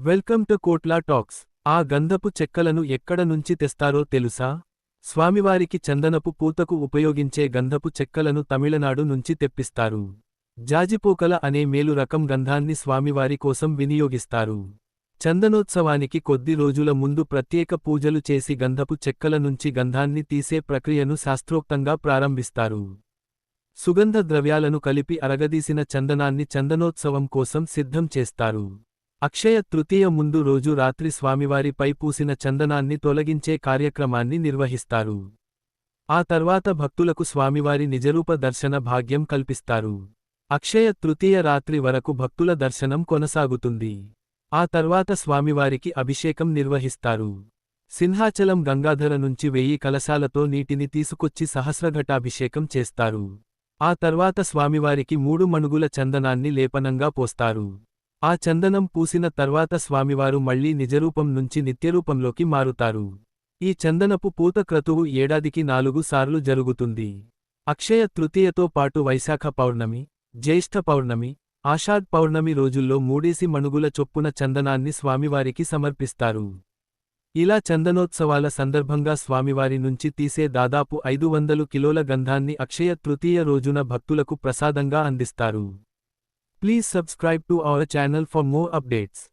Welcome to Kotla talks. ఆ గంధపు చెక్కలను ఎక్కడ నుంచి తెస్తారో తెలుసా? స్వామివారికి చందనపు పూతకు ఉపయోగించే గంధపు చెక్కలను తమిళనాడు నుంచి తెప్పిస్తారు. జాజిపోకల అనే మేలు రకం గంధాన్ని స్వామివారి కోసం వినియోగిస్తారు. చందనోత్సవానికి కొద్ది రోజుల ముందు ప్రత్యేక పూజలు చేసి గంధపు చెక్కల నుంచి గంధాన్ని తీసే ప్రక్రియను శాస్త్రోక్తంగా ప్రారంభిస్తారు. సుగంధ ద్రవ్యాలను కలిపి అరగదీసిన చందనాన్ని చందనోత్సవం కోసం సిద్ధం చేస్తారు. అక్షయ తృతీయ ముందు రోజు రాత్రి స్వామివారిపై పూసిన చందనాన్ని తొలగించే కార్యక్రమాన్ని నిర్వహిస్తారు. ఆ తర్వాత భక్తులకు స్వామివారి నిజరూప దర్శన భాగ్యం కల్పిస్తారు. అక్షయ తృతీయ రాత్రి వరకు భక్తుల దర్శనం కొనసాగుతుంది. ఆ తర్వాత స్వామివారికి అభిషేకం నిర్వహిస్తారు. సింహాచలం గంగాధర నుంచి వెయ్యి కలశాలతో నీటిని తీసుకొచ్చి సహస్రఘటాభిషేకం చేస్తారు. ఆ తర్వాత స్వామివారికి మూడు మణుగుల చందనాన్ని లేపనంగా పోస్తారు. ఆ చందనం పూసిన తర్వాత స్వామివారు మళ్ళీ నిజరూపం నుంచి నిత్యరూపంలోకి మారుతారు. ఈ చందనపు పూత క్రతువు ఏడాదికి నాలుగు సార్లు జరుగుతుంది. అక్షయ తృతీయతో పాటు వైశాఖ పౌర్ణమి జ్యేష్ఠ పౌర్ణమి ఆషాఢ్ పౌర్ణమి రోజుల్లో మూడేసి మణుగుల చొప్పున చందనాన్ని స్వామివారికి సమర్పిస్తారు. ఇలా చందనోత్సవాల సందర్భంగా స్వామివారి నుంచి తీసే దాదాపు ఐదు వందలు కిలోల గంధాన్ని అక్షయ తృతీయ రోజున భక్తులకు ప్రసాదంగా అందిస్తారు. Please subscribe to our channel for more updates.